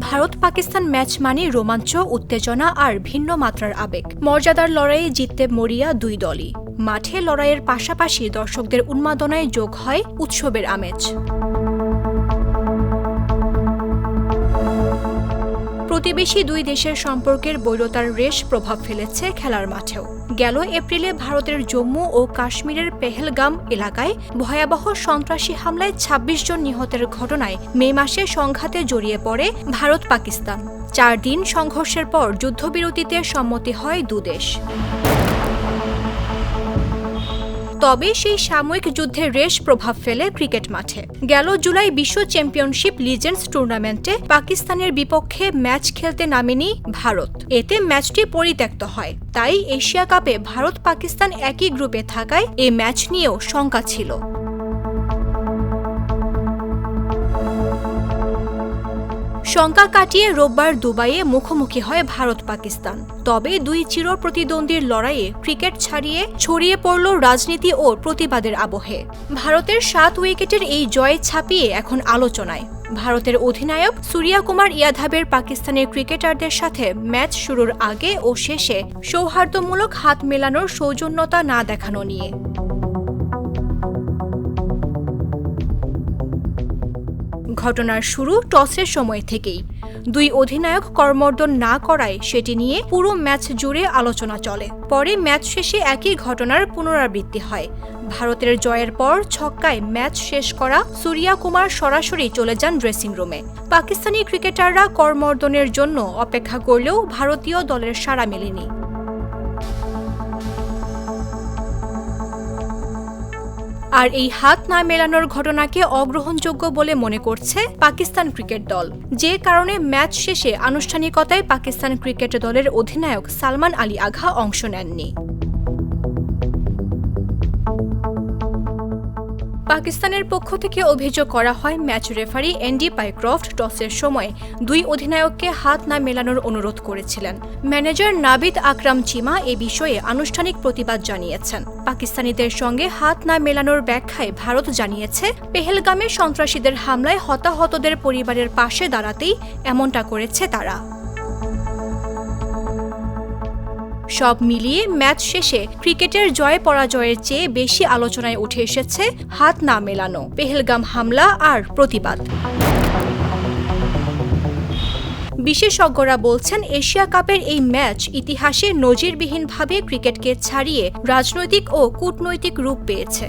Bharat Pakistan match মানে রোমাঞ্চ, উত্তেজনা আর ভিন্ন মাত্রার আবেগ। মর্যাদার লড়াইয়ে জিততে মরিয়া দুই দলই। মাঠে লড়াইয়ের পাশাপাশি দর্শকদের উন্মাদনায় যোগ হয় উৎসবের আমেজ। প্রতিবেশী দুই দেশের সম্পর্কের বৈরতার রেশ প্রভাব ফেলেছে খেলার মাঠেও। গেল এপ্রিলে ভারতের জম্মু ও কাশ্মীরের পেহেলগাম এলাকায় ভয়াবহ সন্ত্রাসী হামলায় ২৬ জন নিহতের ঘটনায় মে মাসে সংঘাতে জড়িয়ে পড়ে ভারত পাকিস্তান চার দিন সংঘর্ষের পর যুদ্ধবিরতিতে সম্মতি হয় দুদেশ তবে সেই সাময়িক যুদ্ধের রেশ প্রভাব ফেলে ক্রিকেট মাঠে। গেল জুলাই বিশ্ব চ্যাম্পিয়নশিপ লিজেন্ডস টুর্নামেন্টে পাকিস্তানের বিপক্ষে ম্যাচ খেলতে নামেনি ভারত। এতে ম্যাচটি পরিত্যক্ত হয়। তাই এশিয়া কাপে ভারত পাকিস্তান একই গ্রুপে থাকায় এ ম্যাচ নিয়েও শঙ্কা ছিল। শঙ্কা কাটিয়ে রোববার দুবাইয়ে মুখোমুখি হয় ভারত পাকিস্তান। তবে দুই চির প্রতিদ্বন্দ্বীর লড়াইয়ে ক্রিকেট ছাড়িয়ে ছড়িয়ে পড়ল রাজনীতি ও প্রতিবাদের আবহে। ভারতের সাত উইকেটের এই জয় ছাপিয়ে এখন আলোচনায়। ভারতের অধিনায়ক সুরিয়া কুমার ইয়াধাবের পাকিস্তানের ক্রিকেটারদের সাথে ম্যাচ শুরুর আগে ও শেষে সৌহার্দ্যমূলক হাত মেলানোর সৌজন্যতা না দেখানো নিয়ে। ঘটনার শুরু টসের সময় থেকেই। দুই অধিনায়ক কর্মর্দন না করায় সেটি নিয়ে পুরো ম্যাচ জুড়ে আলোচনা চলে। পরে ম্যাচ শেষে একই ঘটনার পুনরাবৃত্তি হয়। ভারতের জয়ের পর ছক্কায় ম্যাচ শেষ করা সুরিয়া কুমার সরাসরি চলে যান ড্রেসিং রুমে। পাকিস্তানি ক্রিকেটাররা কর্মর্দনের জন্য অপেক্ষা করলেও ভারতীয় দলের সাড়া মেলেনি। আর এই হাত না মেলানোর ঘটনাকে অগ্রহণযোগ্য বলে মনে করছে পাকিস্তান ক্রিকেট দল। যে কারণে ম্যাচ শেষে আনুষ্ঠানিকতায় পাকিস্তান ক্রিকেট দলের অধিনায়ক সালমান আলী আঘা অংশ নেননি। পাকিস্তানের পক্ষ থেকে অভিযোগ করা হয়, ম্যাচ রেফারি এন্ডি পাইক্রফট টসের সময় দুই অধিনায়ককে হাত না মেলানোর অনুরোধ করেছিলেন। ম্যানেজার নাবিদ আকরাম চিমা এ বিষয়ে আনুষ্ঠানিক প্রতিবাদ জানিয়েছেন। পাকিস্তানিদের সঙ্গে হাত না মেলানোর ব্যাখ্যায় ভারত জানিয়েছে, পেহেলগামে সন্ত্রাসীদের হামলায় হতাহতদের পরিবারের পাশে দাঁড়াতেই এমনটা করেছে তারা। সব মিলিয়ে ম্যাচ শেষে ক্রিকেটের জয় পরাজয়ের চেয়ে বেশি আলোচনায় উঠে এসেছে হাত না মেলানো, পেহেলগাম হামলা আর প্রতিবাদ। বিশেষজ্ঞরা বলছেন এশিয়া কাপের এই ম্যাচ ইতিহাসে নজিরবিহীনভাবে ক্রিকেটকে ছাড়িয়ে রাজনৈতিক ও কূটনৈতিক রূপ পেয়েছে।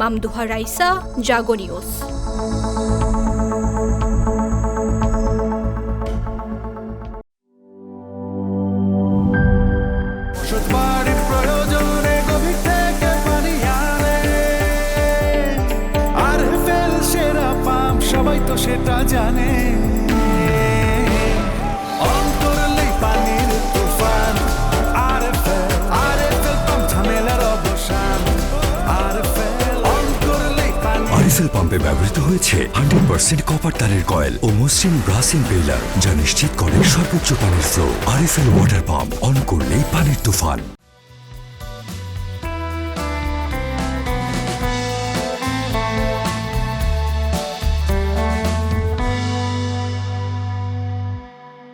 মামদুহা রাইসা ওষুধ সেটা জানে। পাম্প ব্যবহৃত হয়েছে হান্ড্রেড পার্সেন্ট কপার তারের কয়েল ও মসৃণ ব্রাস যা নিশ্চিত করে সর্বোচ্চ পানির ফ্লো ওয়াটার পাম্প অন করলেই পানির তুফান।